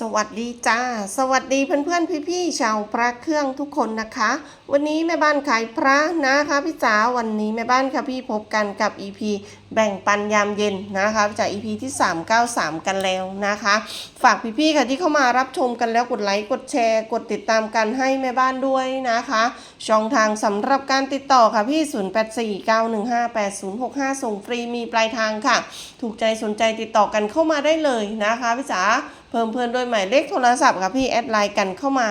สวัสดีจ้า สวัสดีเพื่อนๆพี่ๆชาวพระเครื่องทุกคนนะคะ วันนี้แม่บ้านขายพระนะคะพี่จ๋าวันนี้แม่บ้านค่ะพี่พบกันกับ EP แบ่งปันยามเย็นนะคะจาก EP ที่ 393 กันแล้วนะคะ ฝากพี่ๆค่ะที่เข้ามารับชมกันแล้วกดไลค์กดแชร์ กดติดตามกันให้แม่บ้านด้วยนะคะ ช่องทางสำหรับการติดต่อค่ะพี่ 0849158065 ส่งฟรีมีปลายทางค่ะ ถูกใจสนใจติดต่อกันเข้ามาได้เลยนะคะพี่จ๋าเพิ่มเพื่อนโดยหมายเลขโทรศัพท์ค่ะพี่แอดไลน์กันเข้ามา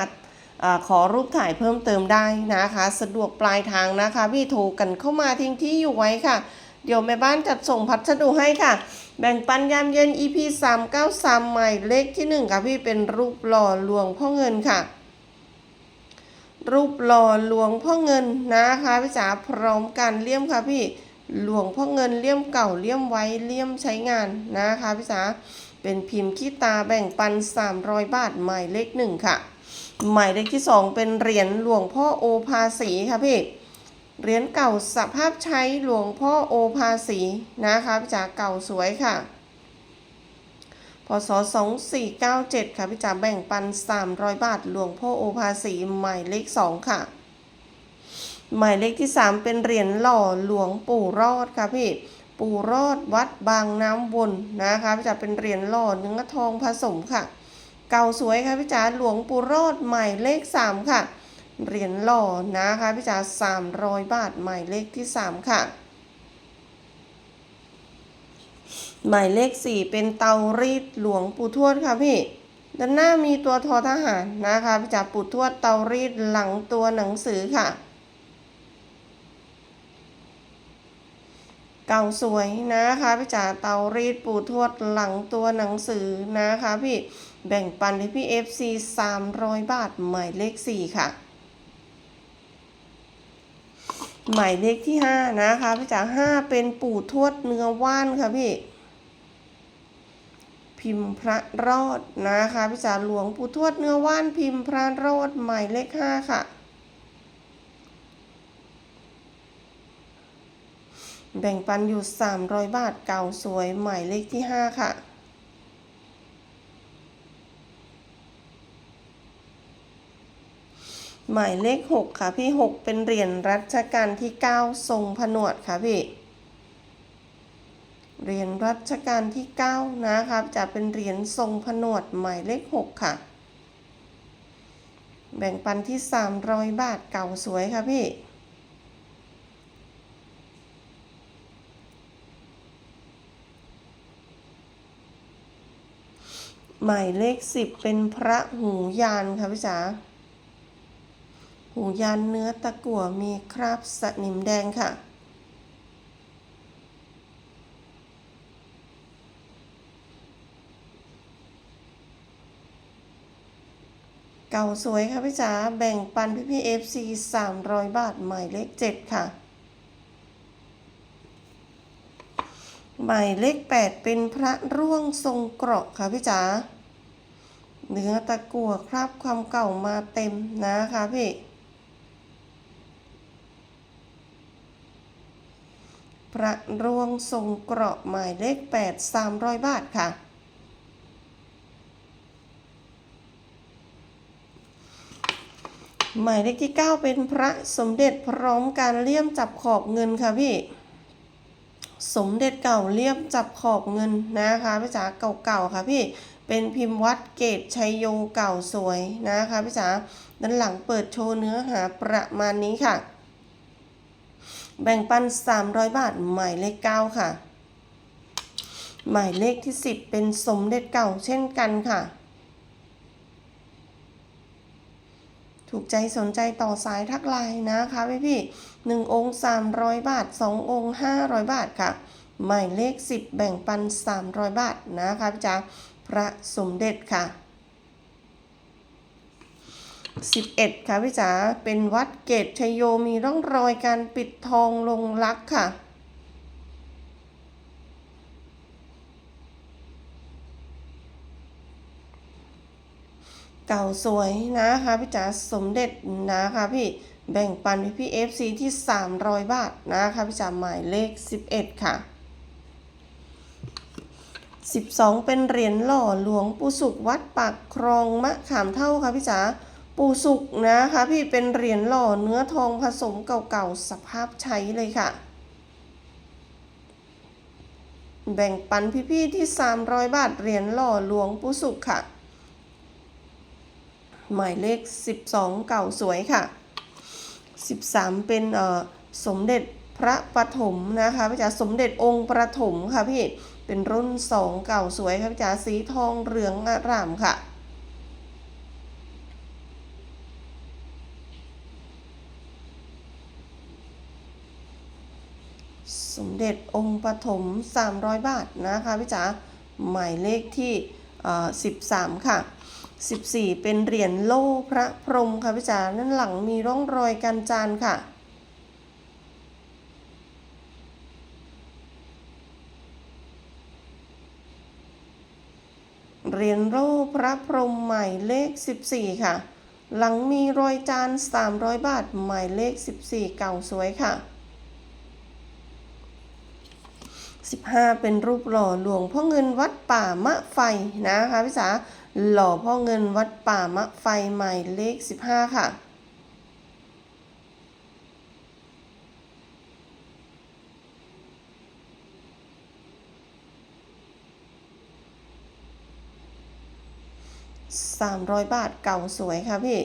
อขอรูปถ่ายเพิ่มเติมได้นะคะ สะดวกปลายทางนะคะ พี่โทรกันเข้ามาทิ้งที่อยู่ไว้ค่ะ เดี๋ยวแม่บ้านจัดส่งพัสดุให้ค่ะ แบ่งปันยามเย็น EP 393หมายเลขที่ 1 ค่ะพี่เป็นรูปหล่อหลวงพ่อเงินค่ะ รูปหล่อหลวงพ่อเงินนะคะพี่จ๋าพร้อมการเลี่ยมค่ะพี่หลวงพ่อเงินเลี่ยมเก่าเลี่ยมไว้เลี่ยมใช้งานนะคะพี่จ๋าเป็นพิมพ์ขี้ตาแบ่งปัน 300 บาทหมายเลขหนึ่งค่ะ หมายเลขที่ 2 เป็นเหรียญหลวงพ่อโอภาสีค่ะพี่เหรียญเก่าสภาพใช้หลวงพ่อโอภาสีนะคะพี่จ๋าเก่าสวยค่ะพศ2497 ค่ะพี่จ๋าแบ่งปัน 300 บาท หลวงพ่อโอภาสีหมายเลข 2 ค่ะ หมายเลขที่ 3 เป็นเหรียญหล่อหลวงปู่รอดค่ะพี่ปู่รอดวัดบางน้ำวนนะคะพี่จ๋าเป็นเหรียญหล่อเนื้อทองผสมค่ะ เก่าสวยค่ะพี่จ๋าหลวงปู่รอดหมายเลข 3 ค่ะ เหรียญหล่อนะคะพี่จ๋า300 บาทหมายเลขที่ 3 ค่ะ หมายเลข 4 เป็นเตารีดหลวงปู่ทวดค่ะพี่ด้านหน้ามีตัวทอทหารนะคะพี่จ๋าปู่ทวดเตารีดหลังตัวหนังสือค่ะ เก่าสวยนะคะพี่จ๋าเตารีดปูทวดหลังตัวหนังสือนะคะพี่แบ่งปันให้พี่ FC 300 บาทหมายเลข 4 ค่ะหมายเลขที่ 5 นะคะพี่จ๋า5เป็นปู่ทวดเนื้อว่านค่ะพี่ พิมพ์พระรอดนะคะพี่จ๋าหลวงปู่ทวดเนื้อว่านพิมพ์พระรอดหมายเลข 5 ค่ะ แบ่งปันอยู่ 300 บาทเก่าสวยหมายเลขที่ 5 ค่ะ หมายเลข 6 ค่ะพี่ 6 เป็นเหรียญรัชกาลที่ 9 ทรงผนวดค่ะพี่ เหรียญรัชกาลที่ 9 นะครับ จะเป็นเหรียญทรงผนวดหมายเลข 6 ค่ะ แบ่งปันที่ 300 บาทเก่าสวยค่ะพี่ หมายเลข10เป็นพระหูยานค่ะพี่จ๋าหูยานเนื้อตะกั่วมีคราบสนิมแดงค่ะ เก่าสวยค่ะพี่จ๋าแบ่งปันพี่พี่เอฟซีสามร้อยบาทหมายเลขเจ็ดค่ะ หมายเลขแปดเป็นพระร่วงทรงเกราะค่ะพี่จ๋าเนื้อตะกั่วคราบความเก่ามาเต็มนะคะพี่พระร่วงทรงเกราะหมายเลขแปดสามร้อยบาทค่ะ หมายเลขที่ 9 เป็นพระสมเด็จพร้อมการเลี่ยมจับขอบเงินค่ะพี่ สมเด็จเก่าเลี่ยมจับขอบเงินนะคะพี่จ๋าเก่าๆค่ะพี่เป็นพิมพ์วัดเกตชัยโยเก่าสวยนะคะพี่จ๋าด้านหลังเปิดโชว์เนื้อหาประมาณนี้ค่ะ แบ่งปัน 300 บาทหมายเลข9ค่ะ หมายเลขที่ 10 เป็นสมเด็จเก่าเช่นกันค่ะ ถูกใจสนใจต่อสายทักไลน์นะคะพี่พี่หนึ่งองค์สามร้อยบาทสององค์ห้าร้อยบาทค่ะ หมายเลขสิบแบ่งปันสามร้อยบาทนะคะพี่จ๋าพระสมเด็จค่ะสิบเอ็ดค่ะพี่จ๋าเป็นวัดเกตชยโยมีร่องรอยการปิดทองลงลักค่ะ เก่าสวยนะคะพี่จ๋าสมเด็จนะคะพี่แบ่งปันพี่พี่ FC ที่ 300 บาทนะคะพี่จ๋าหมายเลข 11 ค่ะ 12 เป็นเหรียญหล่อหลวงปู่สุขวัดปากครองมะขามเท่าค่ะพี่จ๋าปู่สุขนะคะพี่เป็นเหรียญหล่อเนื้อทองผสมเก่าๆสภาพใช้เลยค่ะ แบ่งปันพี่ๆที่ 300 บาทเหรียญหล่อหลวงปู่สุขค่ะ หมายเลข 12 เก่าสวยค่ะ 13 เป็นเอ่อสมเด็จพระปฐมนะคะพี่จ๋าสมเด็จองค์ประถมค่ะพี่เป็นรุ่น 2 เก่าสวยค่ะพี่จ๋าสีทองเหลืองอร่ามค่ะสมเด็จองค์ปฐม300 บาทนะคะพี่จ๋าหมายเลขที่ 13 ค่ะ 14 เป็นเหรียญโล่พระพรหมค่ะพี่จ๋าด้านหลังมีร่องรอยการจานค่ะ เหรียญโล่พระพรหมหมายเลข 14 ค่ะ หลังมีรอยจาน 300 บาทหมายเลข 14 เก่าสวยค่ะ 15 เป็นรูปหล่อหลวงพ่อเงินวัดป่ามะไฟนะคะพี่จ๋า หล่อพ่อเงินวัดป่ามะไฟใหมายเลข 15 ค่ะ300บาทเก่าสวยค่ะพี่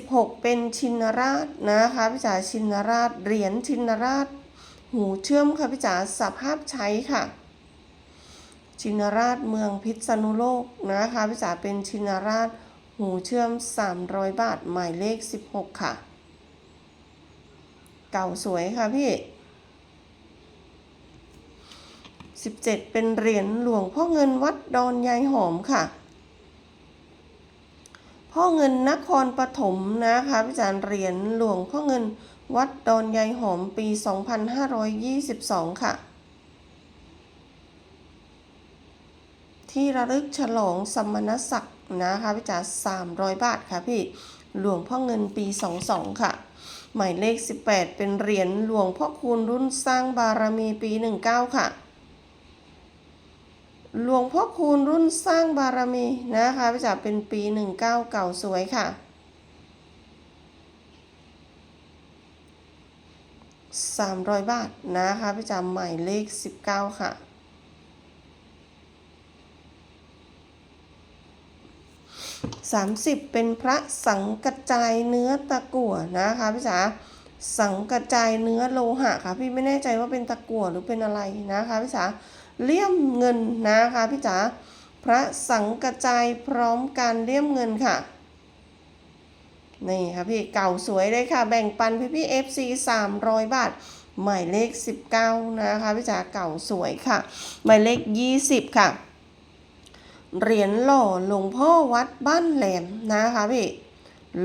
16เป็นชินราชนะคะพี่จ๋าชินราชเหรียญชินราช หูเชื่อมค่ะพี่จ๋าสภาพใช้ค่ะ ชินราชเมืองพิษณุโลกนะคะพี่จ๋าเป็นชินราชหูเชื่อม 300 บาท หมายเลข 16 ค่ะ เก่าสวยค่ะพี่ 17 เป็นเหรียญหลวงพ่อเงินวัดดอนยายหอมค่ะ พ่อเงินนครปฐมนะคะพี่จารย์เหรียญหลวงพ่อเงิน วัดดอนยายหอมปี 2522 ค่ะ ที่ระลึกฉลองสมณศักดิ์นะคะพี่จ๋า300 บาทค่ะพี่ หลวงพ่อเงินปี 22 ค่ะ หมายเลข 18 เป็นเหรียญหลวงพ่อคูณรุ่นสร้างบารมีปี 19 ค่ะ หลวงพ่อคูณรุ่นสร้างบารมีนะคะพี่จ๋าเป็นปี 19 เก่าสวยค่ะ 300 บาทนะคะพี่จ๋าหมายเลข 19 ค่ะ 30 เป็นพระสังกระจายเนื้อตะกั่วนะคะพี่จ๋าสังกระจายเนื้อโลหะค่ะ พี่ไม่แน่ใจว่าเป็นตะกั่วหรือเป็นอะไรนะคะพี่จ๋าเลี่ยมเงินนะคะพี่จ๋าพระสังกระจายพร้อมการเลี่ยมเงินค่ะ นี่ค่ะพี่เก่าสวยเลยค่ะ แบ่งปันพี่พี่ FC 300บาท หมายเลข 19 นะคะพี่จ๋าเก่าสวยค่ะ หมายเลข 20 ค่ะ เหรียญหล่อหลวงพ่อวัดบ้านแหลมนะคะพี่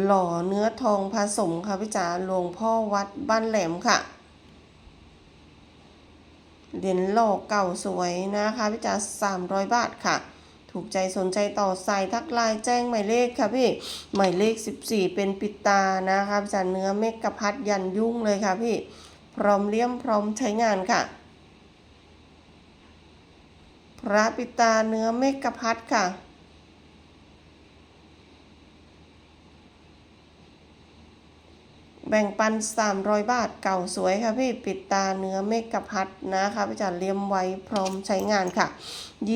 หล่อเนื้อทองผสมค่ะพี่จ๋าหลวงพ่อวัดบ้านแหลมค่ะเหรียญหล่อเก่าสวยนะคะพี่จ๋า300 บาทค่ะ ถูกใจสนใจต่อสายทักไลน์แจ้งหมายเลขค่ะพี่หมายเลข 14 เป็นปิตานะคะจากเนื้อเมกะพัดยันยุ่งเลยค่ะพี่พร้อมเลี่ยมพร้อมใช้งานค่ะ พระปิตาเนื้อเมกะพัดค่ะ แบ่งปัน 300 บาทเก่าสวยค่ะพี่ปิดตาเนื้อเมกะพัดนะคะพี่จัดเลี่ยมไว้พร้อมใช้งานค่ะ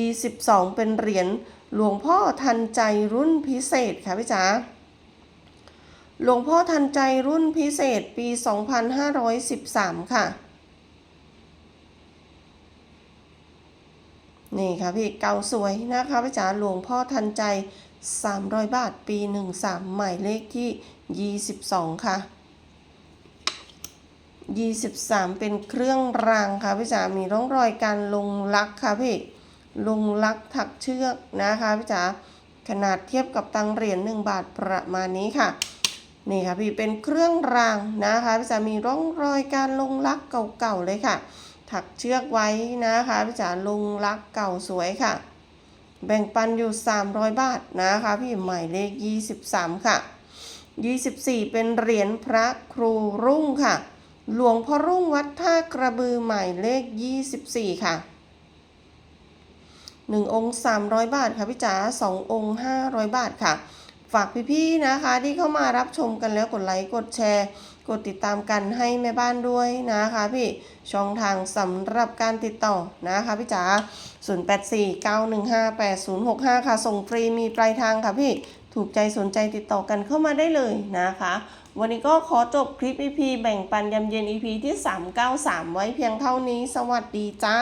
22 เป็นเหรียญหลวงพ่อทันใจรุ่นพิเศษค่ะพี่จ๋าหลวงพ่อทันใจรุ่นพิเศษปี 2513 ค่ะนี่ค่ะพี่เก่าสวยนะคะพี่จ๋าหลวงพ่อทันใจ 300 บาทปี 13 หมายเลขที่ 22 ค่ะ 23 เป็นเครื่องรางค่ะพี่จ๋า มีร่องรอยการลงลักค่ะพี่ลงลักถักเชือกนะคะพี่จ๋า ขนาดเทียบกับตังเหรียญ1บาทประมาณนี้ค่ะ นี่ค่ะพี่เป็นเครื่องรางนะคะพี่จ๋า มีร่องรอยการลงลักเก่าๆเลยค่ะ ถักเชือกไว้นะคะพี่จ๋า ลงลักเก่าสวยค่ะ แบ่งปันอยู่ 300 บาทนะคะพี่หมายเลข 23 ค่ะ 24 เป็นเหรียญพระครูรุ่งค่ะ หลวงพ่อรุ่งวัดท่ากระบือหมายเลข 24 ค่ะ 1 องค์ 300 บาทค่ะพี่จ๋า2 องค์ 500 บาทค่ะ ฝากพี่ๆนะคะที่เข้ามารับชมกันแล้วกดไลค์กดแชร์ กดติดตามกันให้แม่บ้านด้วยนะคะพี่ช่องทางสำหรับการติดต่อนะคะพี่จ๋า0849158065 ค่ะ ส่งฟรีมีปลายทางค่ะพี่ ถูกใจสนใจติดต่อกันเข้ามาได้เลยนะคะ วันนี้ก็ขอจบคลิป EP แบ่งปันยำเย็น EP ที่ 393 ไว้เพียงเท่านี้ สวัสดีจ้า